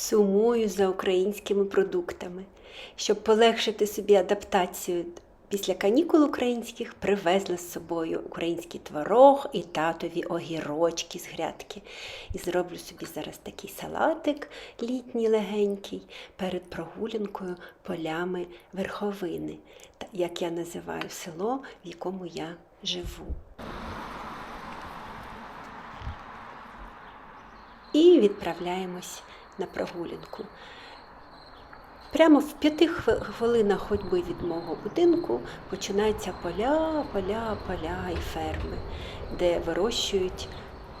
сумую за українськими продуктами. Щоб полегшити собі адаптацію після канікул українських, привезла з собою український творог і татові огірочки з грядки. І зроблю собі зараз такий салатик літній легенький перед прогулянкою полями верховини, як я називаю село, в якому я живу. І відправляємось на прогулянку. Прямо в п'яти хвилинах ходьби від мого будинку починаються поля, поля, поля і ферми, де вирощують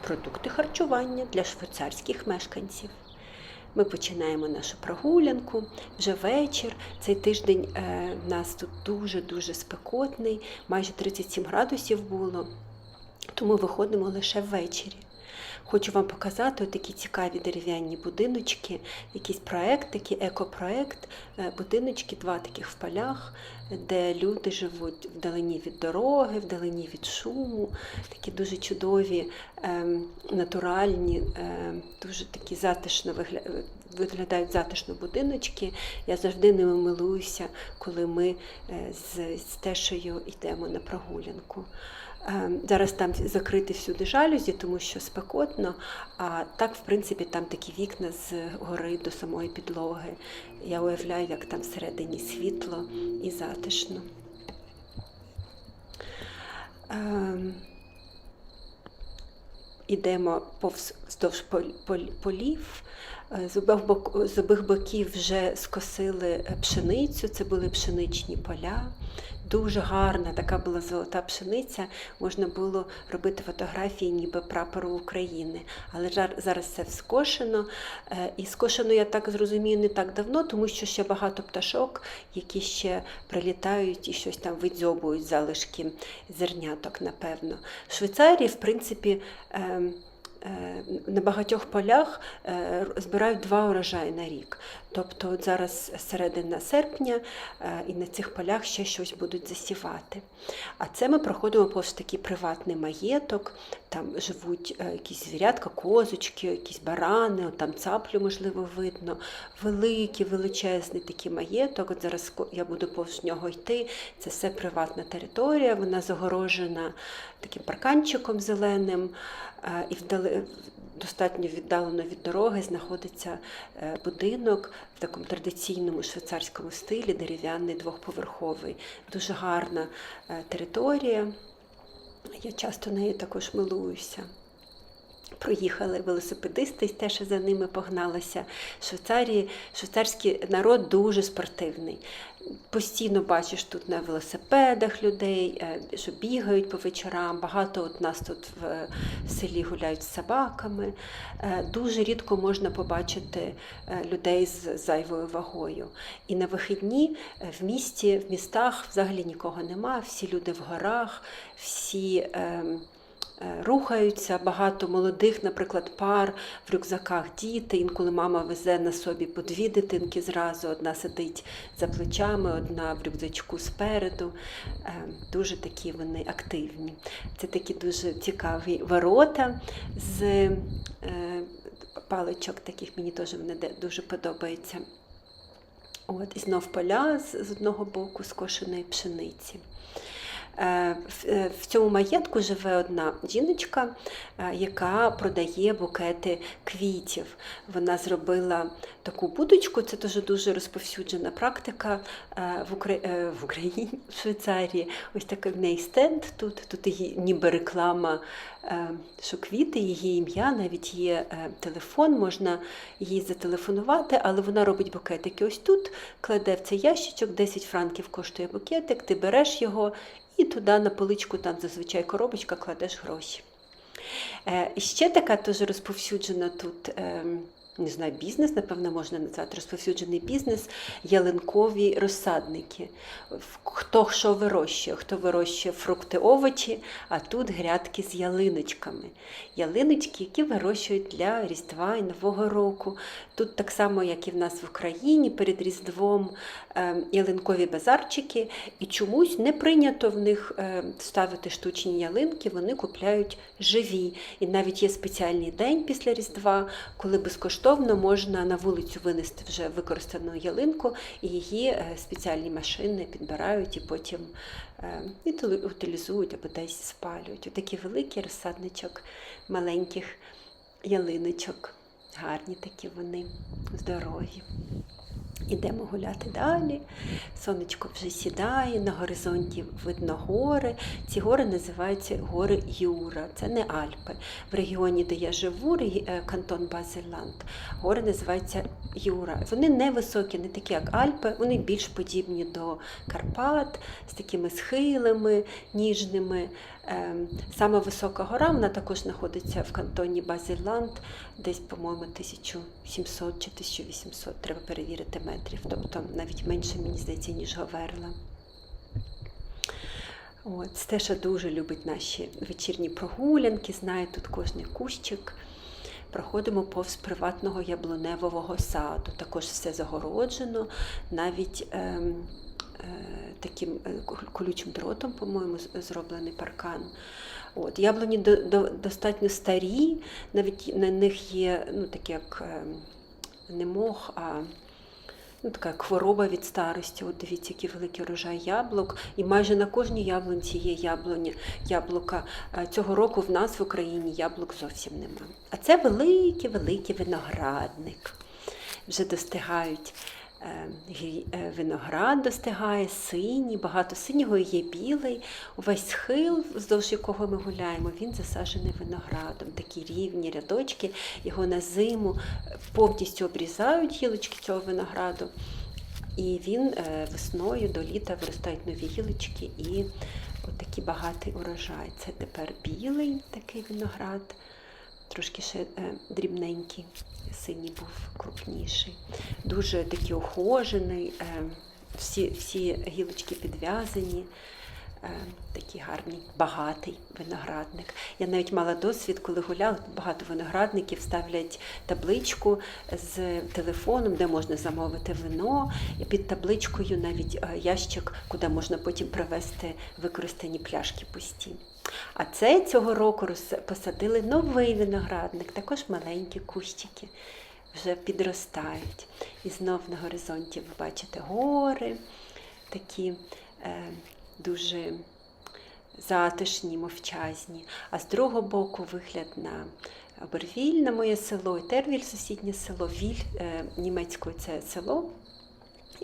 продукти харчування для швейцарських мешканців. Ми починаємо нашу прогулянку вже вечір. Цей тиждень е, в нас тут дуже-дуже спекотний, майже 37 градусів було, тому виходимо лише ввечері. Хочу вам показати такі цікаві дерев'яні будиночки, якийсь проект, такий екопроект, е, будиночки, два таких в полях, де люди живуть вдалині від дороги, вдалині від шуму, такі дуже чудові, ем, натуральні, ем, дуже такі затишно вигля- виглядають затишно будиночки. Я завжди ними милуюся, коли ми е, з, з Тешею йдемо на прогулянку. Е, Зараз там закриті всюди жалюзі, тому що спекотно, а так, в принципі, там такі вікна з гори до самої підлоги. Я уявляю, як там всередині світло і затишно. Ем, Ідемо повз вздовж пол- пол- полів. Е, З обох, боків вже скосили пшеницю, це були пшеничні поля. Дуже гарна така була золота пшениця. Можна було робити фотографії ніби прапору України. Але зараз це скошено. Е, І скошено, я так зрозумію, не так давно, тому що ще багато пташок, які ще прилітають і щось там видзьобують залишки зерняток, напевно. В Швейцарії, в принципі, ем, е, на багатьох полях е, збирають два урожаї на рік. Тобто от зараз середина серпня е, і на цих полях ще щось будуть засівати. А це ми проходимо повз такий приватний маєток, там живуть е, якісь звірятка, козочки, якісь барани, от там цаплю, можливо, видно. Великий, величезний такий маєток. От зараз я буду повз нього йти. Це все приватна територія, вона загорожена таким парканчиком зеленим. е, І вдали, достатньо віддалено від дороги знаходиться будинок в такому традиційному швейцарському стилі, дерев'яний двохповерховий. Дуже гарна е, територія. Я часто нею також милуюся. Проїхали велосипедисти, і теж за ними погналася. Швейцарії швейцарський народ дуже спортивний. Постійно бачиш тут на велосипедах людей, е, що бігають по вечорам. Багато от нас тут в, в селі гуляють з собаками. Е, Дуже рідко можна побачити е, людей з зайвою вагою. І на вихідні е, в місті, в містах взагалі нікого нема. Всі люди в горах, всі. Е, Рухаються багато молодих, наприклад, пар в рюкзаках діти. Інколи мама везе на собі по дві дитинки зразу. Одна сидить за плечами, одна в рюкзачку спереду. Е, Дуже такі вони активні. Це такі дуже цікаві ворота з е, паличок таких. Мені теж вони дуже подобаються. От, і знов поля з одного боку скошеної пшениці. Е, В, е, цьому маєтку живе одна жіночка, е, яка продає букети квітів. Вона зробила таку будочку, це теж дуже розповсюджена практика в, Укра... в Україні, в Швейцарії. Ось такий в неї стенд тут, тут її ніби реклама, що квіти, її ім'я, навіть є телефон, можна їй зателефонувати, але вона робить букетики. Ось тут кладе в цей ящичок, 10 франків коштує букетик, ти береш його і туди на поличку, там зазвичай коробочка, кладеш гроші. Е, ще така теж розповсюджена тут. Не знаю, бізнес, напевно, можна назвати розповсюджений бізнес, ялинкові розсадники. Хто що вирощує, хто вирощує фрукти, овочі, а тут грядки з ялиночками. Ялиночки, які вирощують для Різдва і Нового року. Тут так само, як і в нас в Україні, перед Різдвом ем, ялинкові базарчики, і чомусь не прийнято в них ем, ставити штучні ялинки, вони купляють живі. І навіть є спеціальний день після Різдва, коли безкоштовно безкоштовно можна на вулицю винести вже використану ялинку, і її е, спеціальні машини підбирають і потім е, утилізують або десь спалюють. Отакий великий розсадничок маленьких ялиночок. Гарні такі вони, здорові. Ідемо гуляти далі. Сонечко вже сідає, на горизонті видно гори. Ці гори називаються гори Юра. Це не Альпи. В регіоні, де я живу, е, кантон Базеланд, гори називаються Юра. Вони не високі, не такі, як Альпи, вони більш подібні до Карпат з такими схилами ніжними. Ем, Сама висока гора, вона також знаходиться в кантоні Базеланд, десь, по-моєму, 1700 чи 1800, треба перевірити метрів, тобто навіть менше, мені здається, ніж Говерла. От, Стеша дуже любить наші вечірні прогулянки, знає тут кожний кущик. Проходимо повз приватного яблуневого саду. Також все загороджено, навіть ем, таким е, колючим дротом, по-моєму, зроблений паркан. От, яблуні до, до, достатньо старі, навіть на них є ну, таке як ем, не мох, а ну, така хвороба від старості. От дивіться, який великий урожай яблук. І майже на кожній яблунці є яблуні, яблука. Е, Цього року в нас в Україні яблук зовсім нема. А це великий, великий виноградник. Вже достигають. Е, е, Виноград достигає, синій, багато синього є білий. Увесь схил, вздовж якого ми гуляємо, він засаджений виноградом. Такі рівні рядочки, його на зиму повністю обрізають гілочки цього винограду. І він е, весною до літа виростають нові гілочки і от такий багатий урожай. Це тепер білий такий виноград, трошки ще е, дрібненький, синій був крупніший. Дуже такий охожений, е, всі, всі гілочки підв'язані. Е, Такий гарний, багатий виноградник. Я навіть мала досвід, коли гуляла, багато виноградників ставлять табличку з телефоном, де можна замовити вино, і під табличкою навіть е, ящик, куди можна потім привезти використані пляшки пусті. А це цього року посадили новий виноградник, також маленькі кущики вже підростають. І знов на горизонті ви бачите гори, такі е, дуже затишні, мовчазні. А з другого боку вигляд на Обервіль, на моє село, і Тервіль, сусіднє село, Віль е, німецькою це село.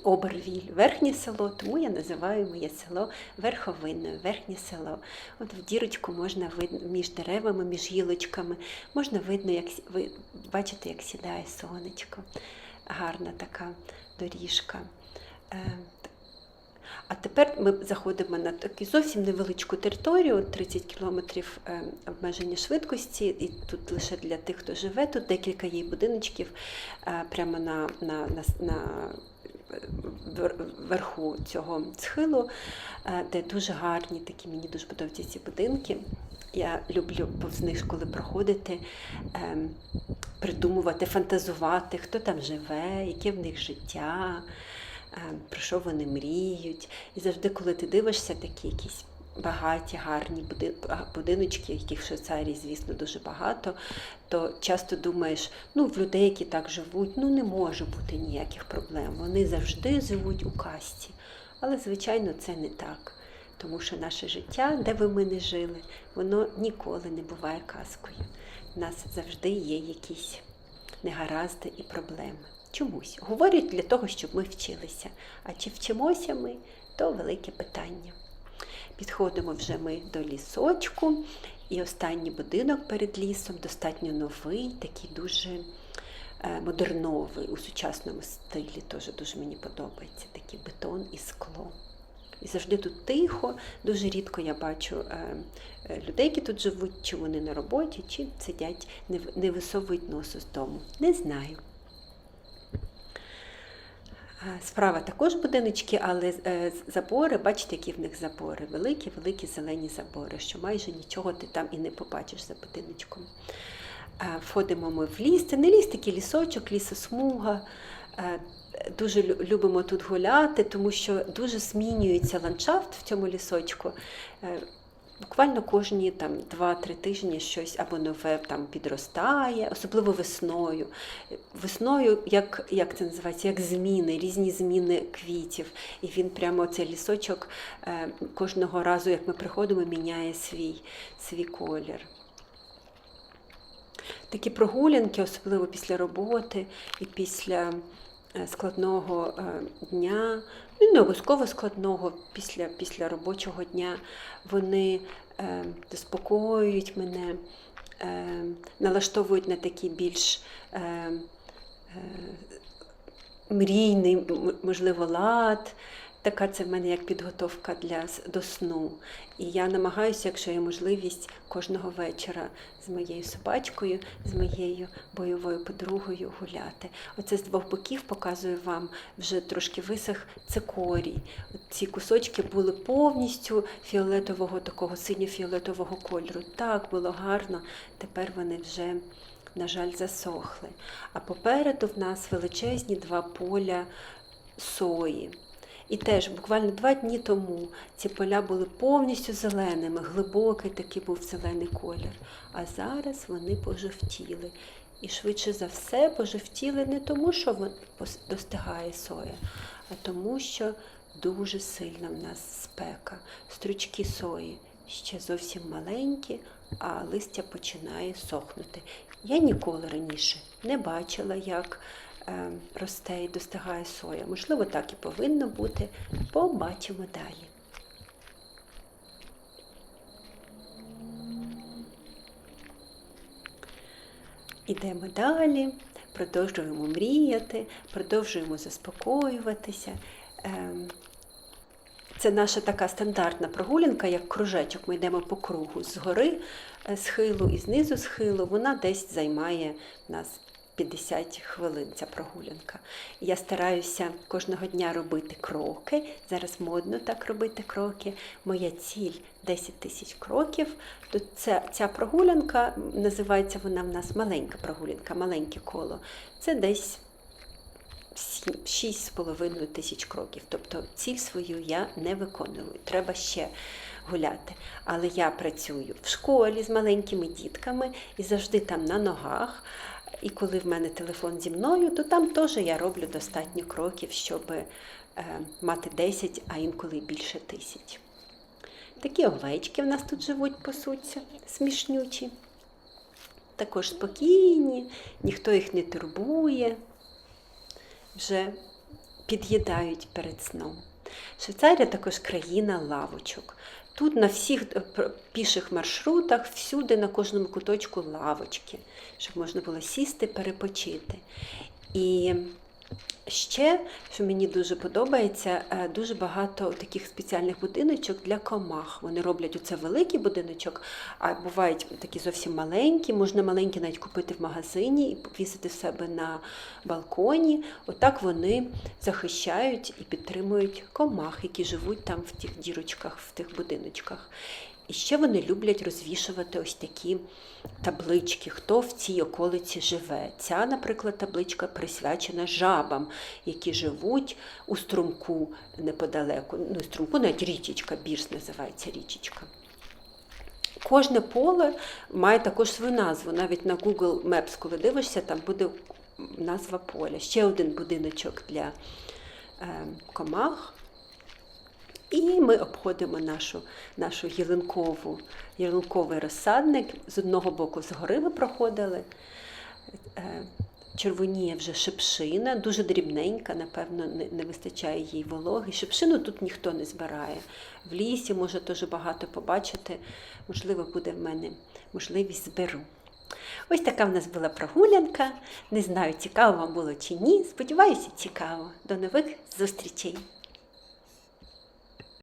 Обервіль, верхнє село, тому я називаю моє село Верховинною, верхнє село. От в дірочку можна видно між деревами, між гілочками, можна видно, як ви бачите, як сідає сонечко. Гарна така доріжка. Е, тепер ми заходимо на таку зовсім невеличку територію, 30 кілометрів е, обмеження швидкості, і тут лише для тих, хто живе. Тут декілька є будиночків е, прямо на, на, на, на верху цього схилу, е, де дуже гарні такі, мені дуже подобаються ці будинки. Я люблю повз них, коли проходити, придумувати, фантазувати, хто там живе, яке в них життя, про що вони мріють. І завжди, коли ти дивишся такі якісь багаті, гарні будиночки, яких в Швейцарії, звісно, дуже багато, то часто думаєш, ну, в людей, які так живуть, ну не може бути ніяких проблем. Вони завжди живуть у касті. Але, звичайно, це не так. Тому що наше життя, де би ми не жили, воно ніколи не буває казкою. У нас завжди є якісь негаразди і проблеми. Чомусь. Говорять для того, щоб ми вчилися. А чи вчимося ми, то велике питання. Підходимо вже ми до лісочку, і останній будинок перед лісом достатньо новий, такий дуже е, модерновий у сучасному стилі. Теж дуже мені подобається такий бетон і скло. І завжди тут тихо, дуже рідко я бачу е, е, людей, які тут живуть, чи вони на роботі, чи сидять, не, висовують носу з дому. Не знаю. Е, Справа також будиночки, але е, забори, бачите, які в них забори, великі, великі зелені забори, що майже нічого ти там і не побачиш за будиночком. Е, Входимо ми в ліс. Це не ліс, такий лісочок, лісосмуга. Дуже любимо тут гуляти, тому що дуже змінюється ландшафт в цьому лісочку. Буквально кожні там 2-3 тижні щось або нове там підростає, особливо весною. Весною, як, як це називається, як зміни, різні зміни квітів. І він прямо цей лісочок е, кожного разу, як ми приходимо, міняє свій, свій колір. Такі прогулянки, особливо після роботи і після е, складного е, дня, ну не обов'язково складного після, після робочого дня, вони е, заспокоюють мене, е, налаштовують на такий більш е, е, мрійний, можливо, лад. Така це в мене як підготовка для, до сну. І я намагаюся, якщо є можливість, кожного вечора з моєю собачкою, з моєю бойовою подругою гуляти. Оце з двох боків показую вам вже трошки висох цикорій. Ці кусочки були повністю фіолетового, такого синьо-фіолетового кольору. Так було гарно, тепер вони вже. На жаль, засохли. А попереду в нас величезні два поля сої. І теж буквально два дні тому ці поля були повністю зеленими, глибокий такий був зелений колір. А зараз вони пожовтіли. І швидше за все пожовтіли не тому, що достигає соя, а тому, що дуже сильна в нас спека. Стручки сої ще зовсім маленькі, а листя починає сохнути. Я ніколи раніше не бачила, як росте і достигає соя. Можливо, так і повинно бути. Побачимо далі. Ідемо далі, продовжуємо мріяти, продовжуємо заспокоюватися. Ем, Це наша така стандартна прогулянка, як кружечок. Ми йдемо по кругу з гори е, схилу і знизу схилу. Вона десь займає нас 50 хвилин ця прогулянка. Я стараюся кожного дня робити кроки. Зараз модно так робити кроки. Моя ціль 10 тисяч кроків. То ця, ця прогулянка називається вона в нас маленька прогулянка, маленьке коло. Це десь 6,5 тисяч кроків. Тобто ціль свою я не виконую. Треба ще гуляти. Але я працюю в школі з маленькими дітками і завжди там на ногах. І коли в мене телефон зі мною, то там теж я роблю достатньо кроків, щоб е, мати 10, а інколи більше тисяч. Такі овечки в нас тут живуть, пасуться, смішнючі. Також спокійні, ніхто їх не турбує вже під'їдають перед сном. Швейцарія також країна лавочок. Тут на всіх е, піших маршрутах, всюди на кожному куточку лавочки, щоб можна було сісти, перепочити. І ще, що мені дуже подобається, е, дуже багато таких спеціальних будиночок для комах. Вони роблять оце великий будиночок, а бувають такі зовсім маленькі. Можна маленькі навіть купити в магазині і повісити в себе на балконі. Отак вони захищають і підтримують комах, які живуть там в тих дірочках, в тих будиночках. І ще вони люблять розвішувати ось такі таблички, хто в цій околиці живе. Ця, наприклад, табличка присвячена жабам, які живуть у струмку неподалеку. Ну, струмку навіть річечка, бірс називається річечка. Кожне поле має також свою назву. Навіть на Google Maps, коли дивишся, там буде назва поля. Ще один будиночок для е, комах. І ми обходимо нашу, нашу ялинкову, ялинковий розсадник. З одного боку згори ми проходили. Е, Червоніє вже шипшина, дуже дрібненька, напевно, не, не вистачає їй вологи. Шипшину тут ніхто не збирає. В лісі може дуже багато побачити. Можливо, буде в мене можливість зберу. Ось така в нас була прогулянка. Не знаю, цікаво вам було чи ні. Сподіваюся, цікаво. До нових зустрічей!